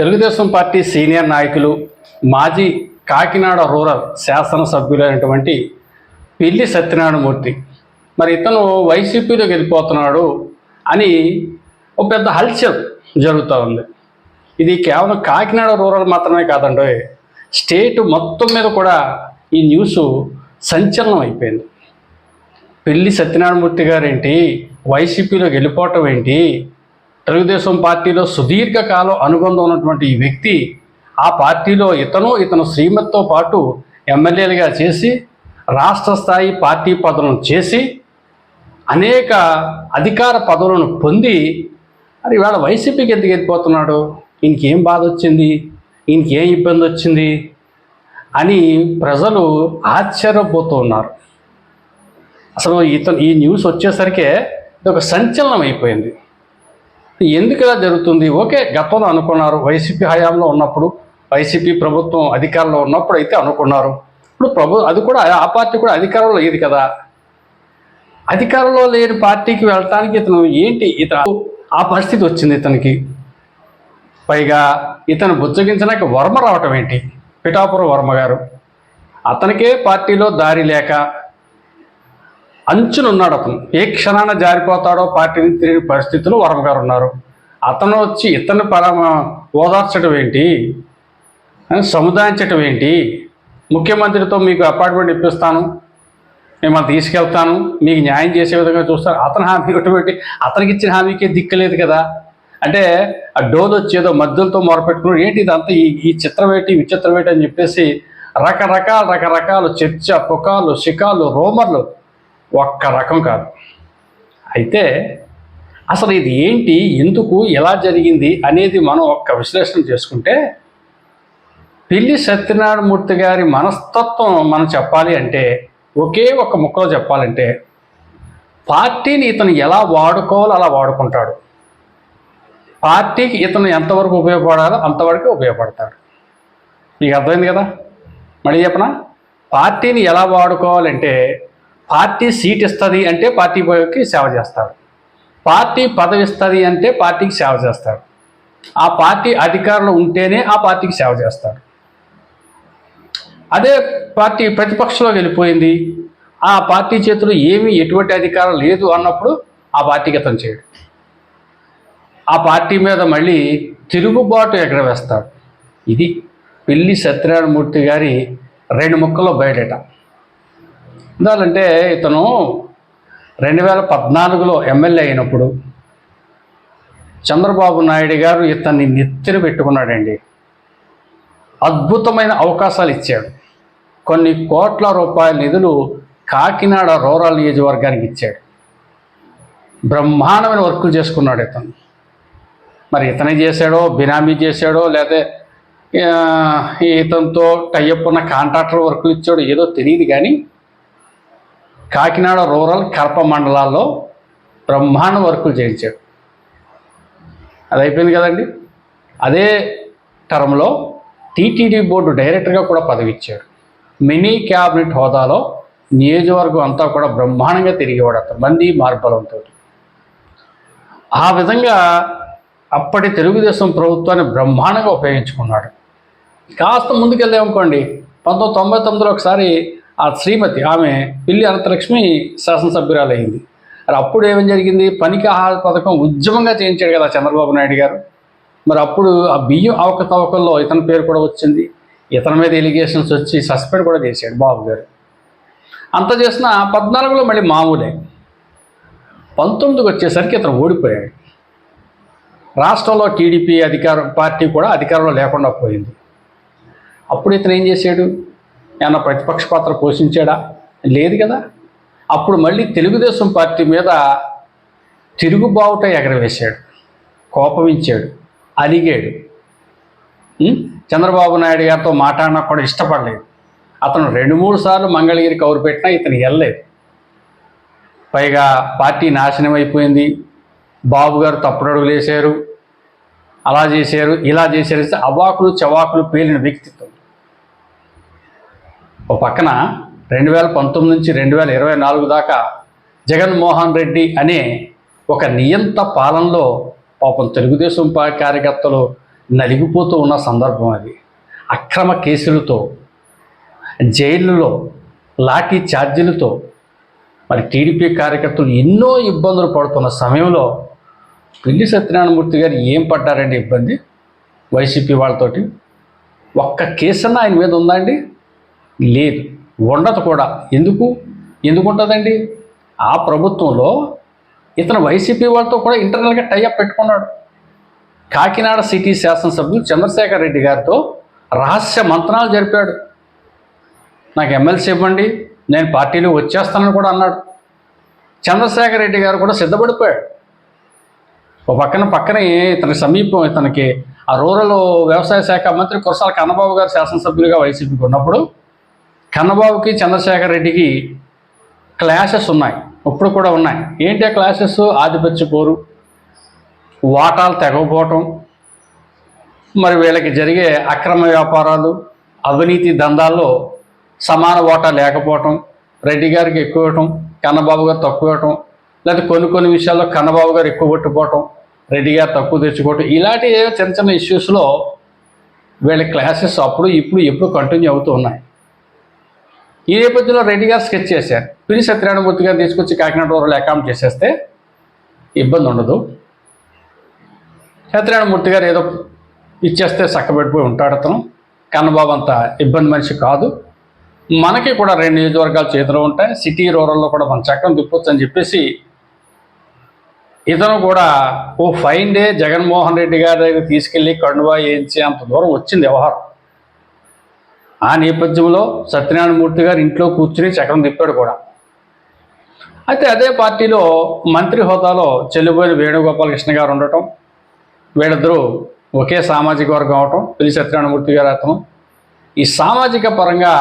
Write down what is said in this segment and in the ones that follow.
Telugu Desam party senior నాయకులు మాజీ Kakinada rural శాసనసభ్యులైనటువంటి పిల్లి సత్యనారాయణమూర్తి. మరి ఇతను వైసీపీలోకి వెళ్ళిపోతున్నాడు అని ఒక పెద్ద హల్చల్ జరుగుతూ ఉంది. ఇది కేవలం కాకినాడ రూరల్ మాత్రమే కాదండి స్టేట్ మొత్తం మీద కూడా ఈ న్యూస్ సంచలనం అయిపోయింది. పెళ్ళి సత్యనారాయణమూర్తి గారు ఏంటి వైసీపీలోకి వెళ్ళిపోవటం ఏంటి? తెలుగుదేశం పార్టీలో సుదీర్ఘకాలం అనుబంధం ఉన్నటువంటి ఈ వ్యక్తి ఆ పార్టీలో ఇతను ఇతను శ్రీమతితో పాటు ఎమ్మెల్యేలుగా చేసి రాష్ట్ర స్థాయి పార్టీ పదవులను చేసి అనేక అధికార పదవులను పొంది మరి ఇవాళ వైసీపీకి ఎందుకు వెళ్ళిపోతున్నాడు. ఈయనకేం బాధ వచ్చింది? ఈయనకేం ఇబ్బంది వచ్చింది? అని ప్రజలు ఆశ్చర్యపోతూ ఉన్నారు. అసలు ఇతను ఈ న్యూస్ వచ్చేసరికే ఇది ఒక సంచలనం అయిపోయింది. ఎందుకు ఇలా జరుగుతుంది? ఓకే గతంలో అనుకున్నారు. వైసీపీ హయాంలో ఉన్నప్పుడు వైసీపీ ప్రభుత్వం అధికారంలో ఉన్నప్పుడు అయితే అనుకున్నారు. ఇప్పుడు ప్రభు అది కూడా ఆ పార్టీ కూడా అధికారంలో లేదు కదా. అధికారంలో లేని పార్టీకి వెళ్ళటానికి ఇతను ఏంటి? ఇతను ఆ పరిస్థితి వచ్చింది ఇతనికి. పైగా ఇతను బుజ్జగించడానికి వర్మ రావటం ఏంటి? పిఠాపురం వర్మ గారు. అతనికే పార్టీలో దారి లేక అంచునున్నాడు అతను. ఏ క్షణాన జారిపోతాడో పార్టీని తిరిగి పరిస్థితులు వరం గారు ఉన్నారు. అతను వచ్చి ఇతను పరమ ఓదార్చడం ఏంటి? సముదాయించటం ఏంటి? ముఖ్యమంత్రితో మీకు అపార్ట్మెంట్ ఇప్పిస్తాను. మిమ్మల్ని తీసుకెళ్తాను. మీకు న్యాయం చేసే విధంగా చూస్తాను అతను హామీ పెట్టి అతనికి ఇచ్చిన హామీకే దిక్కలేదు కదా. అంటే ఆ డోలు వచ్చేదో మధ్యలతో మొరపెట్టుకున్నాడు. ఏంటి ఇదంతా? ఈ ఈ చిత్రమేటి విచిత్రమేటి అని చెప్పేసి రకరకాల రకరకాల చర్చ పుకాలు శికాలు రోమర్లు ఒక్క రకం కాదు. అయితే అసలు ఇది ఏంటి? ఎందుకు ఎలా జరిగింది? అనేది మనం ఒక్క విశ్లేషణ చేసుకుంటే పిల్లి సత్యనారాయణమూర్తి గారి మనస్తత్వం మనం చెప్పాలి అంటే ఒకే ఒక ముక్కలో చెప్పాలంటే పార్టీని ఇతను ఎలా వాడుకోవాలో అలా వాడుకుంటాడు. పార్టీకి ఇతను ఎంతవరకు ఉపయోగపడాలో అంతవరకు ఉపయోగపడతాడు. మీకు అర్థమైంది కదా? మళ్ళీ చెప్పనా? పార్టీని ఎలా వాడుకోవాలంటే పార్టీ సీట్ ఇస్తుంది అంటే పార్టీ పార్టీకి సేవ చేస్తాడు పార్టీ పదవి ఇస్తుంది అంటే పార్టీకి సేవ చేస్తాడు ఆ పార్టీ అధికారంలో ఉంటేనే ఆ పార్టీకి సేవ చేస్తాడు అదే పార్టీ ప్రతిపక్షంలో వెళ్ళిపోయింది. ఆ పార్టీ చేతిలో ఏమీ ఎటువంటి అధికారం లేదు అన్నప్పుడు ఆ పార్టీకి అతను చేయడు. ఆ పార్టీ మీద మళ్ళీ తిరుగుబాటు ఎగరవేస్తాడు. ఇది పిల్లి సత్యనారాయణమూర్తి గారి రెండు ముక్కల్లో బయటట. ఎందుకంటే ఇతను రెండు వేల పద్నాలుగులో ఎమ్మెల్యే అయినప్పుడు చంద్రబాబు నాయుడు గారు ఇతన్ని నెత్తిన పెట్టుకున్నాడండి. అద్భుతమైన అవకాశాలు ఇచ్చాడు. కొన్ని కోట్ల రూపాయల నిధులు కాకినాడ రూరల్ నియోజకవర్గానికి ఇచ్చాడు. బ్రహ్మాండమైన వర్కులు చేసుకున్నాడు ఇతను. మరి ఇతనే చేశాడో బినామీ చేశాడో లేదా ఇతనితో టైఅప్ ఉన్న కాంట్రాక్టర్ వర్కులు ఇచ్చాడో ఏదో తెలియదు కానీ కాకినాడ రూరల్ కడప మండలాల్లో బ్రహ్మాండ వర్కులు చేయించాడు. అది అయిపోయింది కదండి. అదే టర్మ్లో టీటీడీ బోర్డు డైరెక్టర్గా కూడా పదవి ఇచ్చాడు. మినీ క్యాబినెట్ హోదాలో నియోజకవర్గం అంతా కూడా బ్రహ్మాండంగా తిరిగేవాడు అతను. మంది మార్బలంతో ఆ విధంగా అప్పటి తెలుగుదేశం ప్రభుత్వాన్ని బ్రహ్మాండంగా ఉపయోగించుకున్నాడు. కాస్త ముందుకెళ్ళామనుకోండి పంతొమ్మిది తొంభై తొమ్మిదిలో ఒకసారి ఆ శ్రీమతి ఆమె పిల్లి అనంతలక్ష్మి శాసనసభ్యురాలయ్యింది మరి అప్పుడు ఏమేం జరిగింది? పనికి ఆహార పథకం ఉద్యమంగా చేయించాడు కదా చంద్రబాబు నాయుడు గారు. మరి అప్పుడు ఆ బియ్యం అవకతవకల్లో ఇతని పేరు కూడా వచ్చింది. ఇతని మీద ఎలిగేషన్స్ వచ్చి సస్పెండ్ కూడా చేశాడు బాబు గారు. అంత చేసిన పద్నాలుగులో మళ్ళీ మామూలే. పంతొమ్మిదికి వచ్చేసరికి ఇతను ఓడిపోయాడు. రాష్ట్రంలో టీడీపీ అధికార పార్టీ కూడా అధికారంలో లేకుండా పోయింది. అప్పుడు ఇతను ఏం చేశాడు? ఏమన్నా ప్రతిపక్ష పాత్ర పోషించాడా? లేదు కదా. అప్పుడు మళ్ళీ తెలుగుదేశం పార్టీ మీద తిరుగుబావుట ఎగరవేశాడు. కోపమించాడు అలిగాడు. చంద్రబాబు నాయుడు గారితో మాట్లాడినా కూడా ఇష్టపడలేదు. అతను రెండు మూడు సార్లు మంగళగిరి కౌరు పెట్టినా ఇతను వెళ్ళలేదు పైగా పార్టీ నాశనం అయిపోయింది. బాబు గారు తప్పుడడుగులు వేశారు. అలా చేశారు ఇలా చేశారు అవాకులు చవాకులు పేలిన వ్యక్తిత్వం. ఒక పక్కన రెండు వేల పంతొమ్మిది నుంచి రెండు వేల ఇరవై నాలుగు దాకా జగన్మోహన్ రెడ్డి అనే ఒక నియంత పాలనలో పాపం తెలుగుదేశం పా- కార్యకర్తలు నలిగిపోతూ ఉన్న సందర్భం అది. అక్రమ కేసులతో జైళ్ళలో లాఠీ ఛార్జీలతో మరి టీడీపీ కార్యకర్తలు ఎన్నో ఇబ్బందులు పడుతున్న సమయంలో పిల్లి సత్యనారాయణమూర్తి గారు ఏం పడ్డారండి ఇబ్బంది? వైసీపీ వాళ్ళతోటి? ఒక్క కేసన్నా ఆయన మీద ఉందా అండి? లేదు ఉండదు కూడా. ఎందుకు? ఎందుకు ఉంటుందండి ఆ ప్రభుత్వంలో ఇతను వైసీపీ వాళ్ళతో కూడా ఇంటర్నల్గా టైఅప్ పెట్టుకున్నాడు. కాకినాడ సిటీ శాసనసభ్యులు చంద్రశేఖర్ రెడ్డి గారితో రహస్య మంత్రాలు జరిపాడు. నాకు ఎమ్మెల్సీ ఇవ్వండి నేను పార్టీలో వచ్చేస్తానని కూడా అన్నాడు. చంద్రశేఖర్ రెడ్డి గారు కూడా సిద్ధపడిపోయాడు. ఒక పక్కన పక్కనే ఇతని సమీపం ఇతనికి ఆ రూరల్ వ్యవసాయ శాఖ మంత్రి కురసాల కన్నబాబు గారు శాసనసభ్యులుగా వైసీపీకి ఉన్నప్పుడు కన్నబాబుకి చంద్రశేఖర్ రెడ్డికి క్లాషెస్ ఉన్నాయి. ఇప్పుడు కూడా ఉన్నాయి. ఏంటి ఆ క్లాషెస్ ఆధిపత్య పోరు వాటాలు తెగకపోవటం మరి వీళ్ళకి జరిగే అక్రమ వ్యాపారాలు అవినీతి దందాల్లో సమాన వాటా లేకపోవటం రెడ్డి గారికి ఎక్కువ ఇవ్వటం కన్నబాబు గారు తక్కువ ఇవ్వటం లేదా కొన్ని కొన్ని విషయాల్లో కన్నబాబు గారు ఎక్కువ కొట్టుకోవటం రెడ్డి గారు తక్కువ తెచ్చుకోవటం ఇలాంటి చిన్న చిన్న ఇష్యూస్లో వీళ్ళ క్లాసెస్ అప్పుడు ఇప్పుడు ఎప్పుడు కంటిన్యూ అవుతూ ఉన్నాయి. ఈ నేపథ్యంలో రెడ్డి గారు స్కెచ్ చేశారు పిని సత్యనారాయణమూర్తి గారు తీసుకొచ్చి కాకినాడ రూరల్ అకామ్ చేసేస్తే ఇబ్బంది ఉండదు. సత్యనారాయణమూర్తి గారు ఏదో ఇచ్చేస్తే చక్కబెట్టిపోయి ఉంటాడు అతను. కన్నబాబు అంత ఇబ్బంది మనిషి కాదు. మనకి కూడా రెండు నియోజకవర్గాలు చేతిలో ఉంటాయి. సిటీ రూరల్లో కూడా మనం చక్కని తిప్పొచ్చు అని చెప్పేసి ఇతను కూడా ఓ ఫైన్ డే జగన్మోహన్ రెడ్డి గారి దగ్గర తీసుకెళ్ళి కండువా ఏంచి అంత దూరం వచ్చింది వ్యవహారం. ఆ నేపథ్యంలో సత్యనారాయణమూర్తి గారు ఇంట్లో కూర్చుని చక్రం తిప్పాడు కూడా. అయితే అదే పార్టీలో మంత్రి హోదాలో చెల్లిపోయిన వేణుగోపాలకృష్ణ గారు ఉండటం వీళ్ళిద్దరూ ఒకే సామాజిక వర్గం అవటం పిల్లి సత్యనారాయణమూర్తి గారు అతను. ఈ సామాజిక పరంగా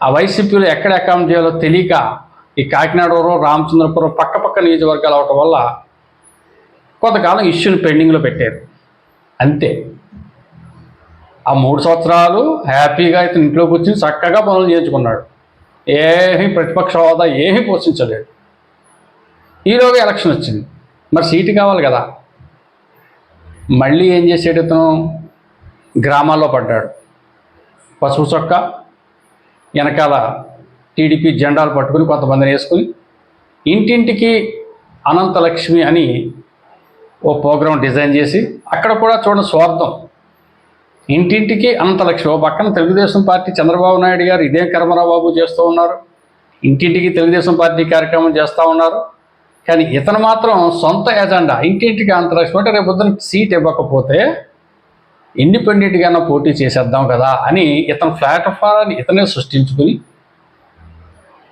ఆ వైసీపీలో ఎక్కడ అకామిడేట్ చేయాలో తెలియక ఈ కాకినాడలో రామచంద్రపురం పక్క పక్క నియోజకవర్గాలు అవటం వల్ల కొంతకాలం ఇష్యూని పెండింగ్లో పెట్టారు. అంతే. ఆ మూడు సంవత్సరాలు హ్యాపీగా ఇతను ఇంట్లో కూర్చుని చక్కగా పనులు చేయించుకున్నాడు. ఏమీ ప్రతిపక్ష హోదా ఏమీ పోషించలేడు ఈలోగా ఎలక్షన్ వచ్చింది. మరి సీటు కావాలి కదా. మళ్ళీ ఏం చేసాడు ఇతను? గ్రామాల్లో పడ్డాడు. పసుపు చొక్క వెనకాల టీడీపీ జెండాలు పట్టుకుని కొంతమందిని వేసుకుని ఇంటింటికి అనంతలక్ష్మి అని ఓ ప్రోగ్రాం డిజైన్ చేసి అక్కడ కూడా చూడండి స్వార్థం. ఇంటింటికి అనంత లక్ష్మి పక్కన తెలుగుదేశం పార్టీ చంద్రబాబు నాయుడు గారు ఇదే కర్మరావు బాబు చేస్తూ ఉన్నారు. ఇంటింటికి తెలుగుదేశం పార్టీ కార్యక్రమం చేస్తూ ఉన్నారు. కానీ ఇతను మాత్రం సొంత ఎజెండా. ఇంటింటికి అంతలక్ష్మి అంటే రేపు పొద్దున సీట్ ఇవ్వకపోతే ఇండిపెండెంట్గానే పోటీ చేసేద్దాం కదా అని ఇతను ప్లాట్ఫారాన్ని ఇతనే సృష్టించుకుని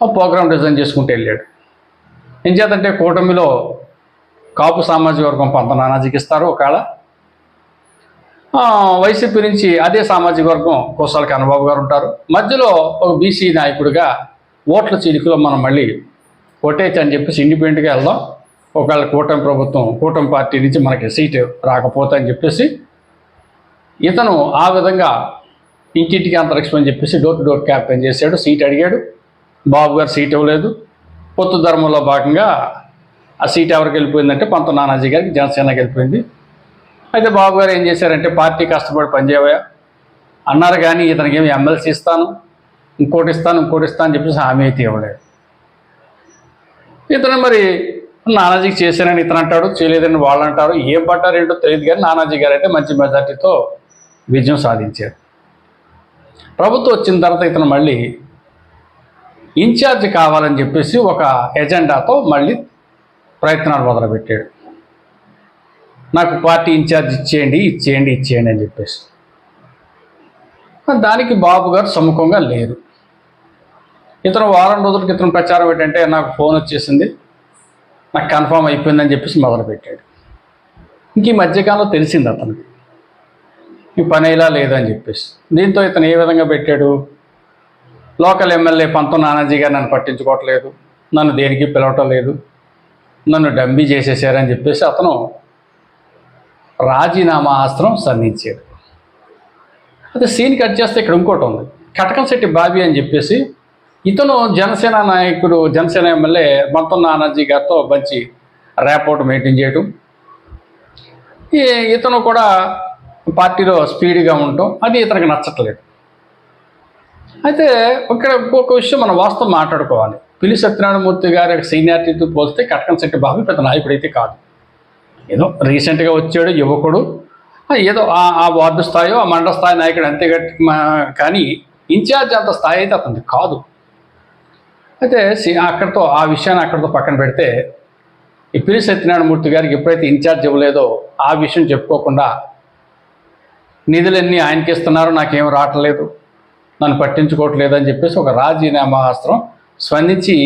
ఆ ప్రోగ్రామ్ డిజైన్ చేసుకుంటూ వెళ్ళాడు. ఏం చేతంటే కూటమిలో కాపు సామాజిక వర్గం పంత నానాజీకి ఇస్తారు ఒకవేళ. వైసీపీ నుంచి అదే సామాజిక వర్గం కోసాల కన్నబాబు గారు ఉంటారు. మధ్యలో ఒక బీసీ నాయకుడిగా ఓట్ల చీలికలో మనం మళ్ళీ కొట్టేయచ్చు అని చెప్పేసి ఇండిపెండెంట్గా వెళ్దాం. ఒకవేళ కూటమి ప్రభుత్వం కూటమి పార్టీ నుంచి మనకి సీటు రాకపోతే అని చెప్పేసి ఇతను ఆ విధంగా ఇంటింటికి అంతరిక్షం అని చెప్పేసి డోర్ టు డోర్ క్యాంపెయిన్ చేశాడు సీట్ అడిగాడు. బాబు గారు సీట్ ఇవ్వలేదు. పొత్తు ధర్మంలో భాగంగా ఆ సీట్ ఎవరికి వెళ్ళిపోయిందంటే పంత నానాజీ గారికి జనసేనకి వెళ్ళిపోయింది. అయితే బాబు గారు ఏం చేశారంటే పార్టీ కష్టపడి పనిచేయవా అన్నారు కానీ ఇతనికి ఏమి ఎమ్మెల్సీ ఇస్తాను ఇంకోటి ఇస్తాను ఇంకోటి ఇస్తాను అని చెప్పేసి హామీ అయితే ఇవ్వలేదు. ఇతను మరి నానాజీకి చేశానని ఇతను అంటాడు చేయలేదని వాళ్ళు అంటారు ఏం పట్టారు ఏంటో తెలియదు కానీ నానాజీ గారు అయితే మంచి మెజార్టీతో విజయం సాధించారు. ప్రభుత్వం వచ్చిన తర్వాత ఇతను మళ్ళీ ఇన్ఛార్జ్ కావాలని చెప్పేసి ఒక ఎజెండాతో మళ్ళీ ప్రయత్నాలు మొదలుపెట్టాడు. నాకు పార్టీ ఇన్ఛార్జ్ ఇచ్చేయండి ఇచ్చేయండి ఇచ్చేయండి అని చెప్పేసి. దానికి బాబు గారు సముఖంగా లేరు. ఇతను వారం రోజుల క్రితం ప్రచారం ఏంటంటే నాకు ఫోన్ వచ్చేసింది నాకు కన్ఫామ్ అయిపోయిందని చెప్పేసి మొదలుపెట్టాడు. ఇంక ఈ మధ్యకాలంలో తెలిసింది అతనికి. ఈ పని ఇలా లేదని చెప్పేసి. దీంతో ఇతను ఏ విధంగా పెట్టాడు? లోకల్ ఎమ్మెల్యే పంతం నానాజీ గారు నన్ను పట్టించుకోవట్లేదు నన్ను దేనికి పిలవటం లేదు నన్ను డంబీ చేసేసారని చెప్పేసి అతను రాజీనామా అస్త్రం సంధించాడు అయితే సీన్ కట్ చేస్తే ఇక్కడ ఇంకోటి ఉంది. కటకంశెట్టి బాబీ అని చెప్పేసి ఇతను జనసేన నాయకుడు జనసేన ఎమ్మెల్యే మొత్తం నానాజీ గారితో మంచి ర్యాపోర్ట్ మెయింటైన్ చేయడం ఈ ఇతను కూడా పార్టీలో స్పీడ్గా ఉండటం అది ఇతనికి నచ్చట్లేదు. అయితే ఇక్కడ ఒక విషయం మనం వాస్తవం మాట్లాడుకోవాలి. పిల్లి సత్యనారాయణమూర్తి గారి సీనియారిటీతో పోలిస్తే కటకంశెట్టి బాబు పెద్ద నాయకుడు అయితే కాదు. ఏదో రీసెంట్గా వచ్చాడు యువకుడు. ఏదో ఆ- ఆ వార్డు స్థాయో ఆ మండల స్థాయి నాయకుడు అంతే గట్టి కానీ ఇన్ఛార్జ్ అంత స్థాయి అయితే అతనిది కాదు. అయితే సి- అక్కడితో ఆ విషయాన్ని అక్కడితో పక్కన పెడితే ఈ పిల్లి సత్యనారాయణమూర్తి గారికి ఎప్పుడైతే ఇన్ఛార్జ్ ఇవ్వలేదో ఆ విషయం చెప్పుకోకుండా నిధులన్నీ ఆయనకి ఇస్తున్నారు నాకేం రావట్లేదు నన్ను పట్టించుకోవట్లేదు అని చెప్పేసి ఒక రాజీనామా అస్త్రం స్పందించి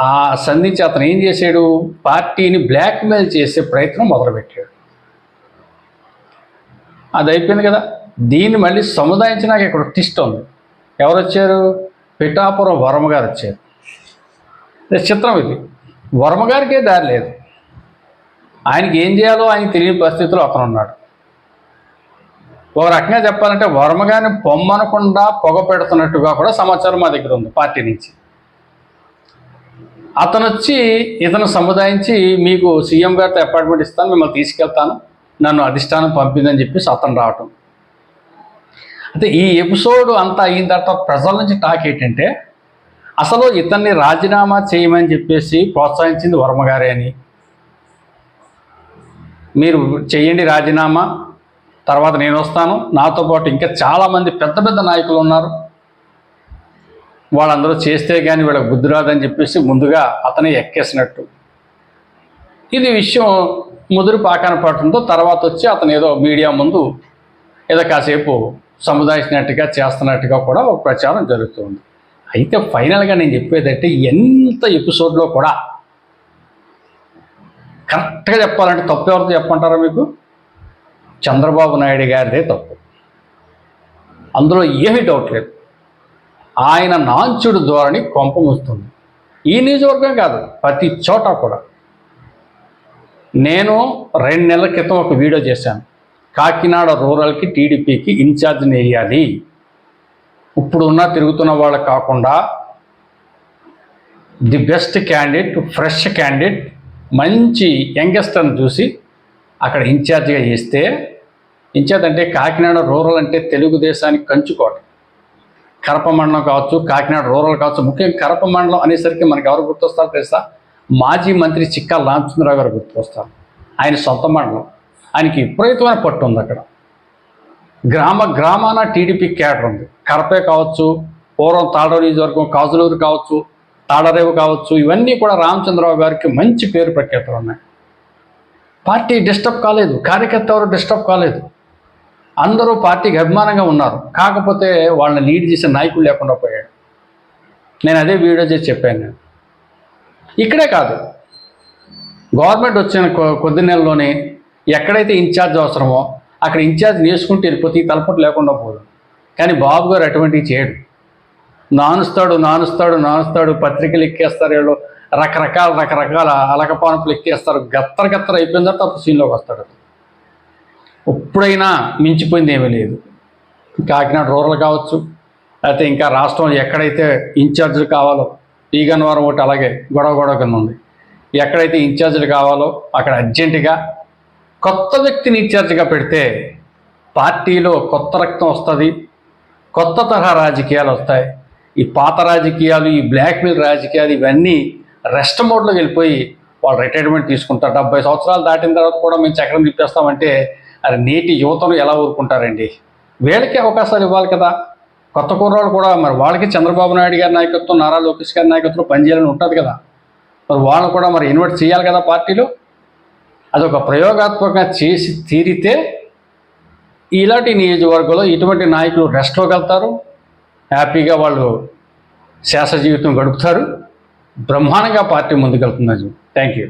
ఆ సంధించి అతను ఏం చేశాడు? పార్టీని బ్లాక్మెయిల్ చేసే ప్రయత్నం మొదలుపెట్టాడు. అది అయిపోయింది కదా. దీన్ని మళ్ళీ సముదాయించి నాకు ఇక్కడ టిస్ట్ ఉంది. ఎవరు వచ్చారు? పిఠాపురం వర్మ గారు వచ్చారు. ఇది చిత్రం ఇది. వర్మ గారికే దారి లేదు. ఆయనకి ఏం చేయాలో ఆయన తెలియని పరిస్థితిలో అతను ఉన్నాడు. ఒక రకంగా చెప్పాలంటే వర్మ గారిని పొమ్మనకుండా పొగ పెడుతున్నట్టుగా కూడా సమాచారం మా దగ్గర ఉంది పార్టీ నుంచి. అతను వచ్చి ఇతను సముదాయించి మీకు సీఎం గారితో అపాయింట్మెంట్ ఇస్తాను మిమ్మల్ని తీసుకెళ్తాను నన్ను అధిష్టానం పంపిందని చెప్పేసి అతను రావటం. అయితే ఈ ఎపిసోడ్ అంతా అయిన తర్వాత ప్రజల నుంచి టాక్ ఏంటంటే అసలు ఇతన్ని రాజీనామా చేయమని చెప్పేసి ప్రోత్సహించింది వర్మ గారే అని. మీరు చేయండి రాజీనామా తర్వాత నేను వస్తాను. నాతో పాటు ఇంకా చాలామంది పెద్ద పెద్ద నాయకులు ఉన్నారు. వాళ్ళందరూ చేస్తే కానీ వీళ్ళకి బుద్ధి రాదని చెప్పేసి ముందుగా అతనే ఎక్కేసినట్టు. ఇది విషయం ముదురు పాకాన పడటంతో తర్వాత వచ్చి అతను ఏదో మీడియా ముందు ఏదో కాసేపు సముదాయించినట్టుగా చేస్తున్నట్టుగా కూడా ఒక ప్రచారం జరుగుతుంది. అయితే ఫైనల్గా నేను చెప్పేదంటే ఎంత ఎపిసోడ్లో కూడా కరెక్ట్గా చెప్పాలంటే తప్పు ఎవరితో చెప్పంటారా మీకు? చంద్రబాబు నాయుడు గారిదే తప్పు. అందులో ఏమీ డౌట్ లేదు. ఆయన నాంచుడు ధోరణి కొంపముస్తుంది ఈ నియోజకవర్గం కాదు ప్రతి చోట కూడా. నేను రెండు నెలల క్రితం ఒక వీడియో చేశాను. కాకినాడ రూరల్కి టీడీపీకి ఇన్ఛార్జ్ని వేయాలి ఇప్పుడు ఉన్న తిరుగుతున్న వాళ్ళు కాకుండా the best candidate fresh candidate మంచి యంగిస్ట్ని చూసి అక్కడ ఇన్ఛార్జిగా చేస్తే ఇన్ఛార్జ్ అంటే కాకినాడ రూరల్ అంటే తెలుగుదేశానికి కంచుకోట. కరప మండలం కావచ్చు కాకినాడ రూరల్ కావచ్చు ముఖ్యంగా కరప మండలం అనేసరికి మనకి ఎవరు గుర్తొస్తారు తెలుసా? మాజీ మంత్రి చిక్కా రామచంద్రరావు గారు గుర్తొస్తారు. ఆయన సొంత మండలం. ఆయనకి విపరీతమైన పట్టు ఉంది అక్కడ. గ్రామ గ్రామాన టీడీపీ క్యాడర్ ఉంది. కరపే కావచ్చు పూర్వం తాళరేవు నియోజకవర్గం కాజులూరు కావచ్చు తాడరేవు కావచ్చు ఇవన్నీ కూడా రామచంద్రరావు గారికి మంచి పేరు ప్రఖ్యాతలు ఉన్నాయి. పార్టీ డిస్టర్బ్ కాలేదు. కార్యకర్త ఎవరు డిస్టర్బ్ కాలేదు. అందరూ పార్టీకి అభిమానంగా ఉన్నారు. కాకపోతే వాళ్ళని లీడ్ చేసే నాయకులు లేకుండా పోయాడు. నేను అదే వీడియో చేసి చెప్పాను నేను. ఇక్కడే కాదు. గవర్నమెంట్ వచ్చిన కొ- కొద్ది నెలలోనే ఎక్కడైతే ఇన్ఛార్జ్ అవసరమో అక్కడ ఇన్ఛార్జ్ నేర్చుకుంటూ వెళ్ళిపోతే ఈ తలపట్టు లేకుండా పోదు. కానీ బాబు గారు అటువంటివి చేయడు. నానుస్తాడు నానుస్తాడు నానుస్తాడు పత్రికలు ఎక్కేస్తారు వీళ్ళు. రకరకాల రకరకాల అలకపానుపులు ఎక్కేస్తారు. గత్తర గత్తర అయిపోయిన తర్వాత సీన్లోకి వస్తాడు ఎప్పుడైనా మించిపోయింది ఏమీ లేదు. కాకినాడ రూరల్ కావచ్చు లేకపోతే ఇంకా రాష్ట్రంలో ఎక్కడైతే ఇన్ఛార్జీలు కావాలో ఈ గన్నవరం ఒకటి అలాగే గొడవ గొడవ కింద ఉంది. ఎక్కడైతే ఇన్ఛార్జీలు కావాలో అక్కడ అర్జెంటుగా కొత్త వ్యక్తిని ఇన్ఛార్జిగా పెడితే పార్టీలో కొత్త రక్తం వస్తుంది కొత్త తరహా రాజకీయాలు వస్తాయి. ఈ పాత రాజకీయాలు ఈ బ్లాక్మెయిల్ రాజకీయాలు ఇవన్నీ రెస్ట్ మోడ్లోకి వెళ్ళిపోయి వాళ్ళు రిటైర్మెంట్ తీసుకుంటారు. డెబ్బై సంవత్సరాలు దాటిన తర్వాత కూడా మేము చక్రం తిప్పేస్తామంటే అది నేటి యువతను ఎలా ఊరుకుంటారండి? వీళ్ళకి అవకాశాలు ఇవ్వాలి కదా. కొత్త కుర్రాళ్ళు కూడా మరి వాళ్ళకి చంద్రబాబు నాయుడు గారి నాయకత్వం నారా లోకేష్ గారి నాయకత్వం పనిచేయాలని ఉంటుంది కదా. మరి వాళ్ళని కూడా మరి ఇన్వైట్ చేయాలి కదా పార్టీలో? అదొక ప్రయోగాత్మకంగా చేసి తీరితే ఇలాంటి నియోజకవర్గంలో ఇటువంటి నాయకులు రెస్ట్లోకి వెళ్తారు. హ్యాపీగా వాళ్ళు శాస జీవితం గడుపుతారు. బ్రహ్మాండంగా పార్టీ ముందుకెళ్తున్నారు థ్యాంక్ యూ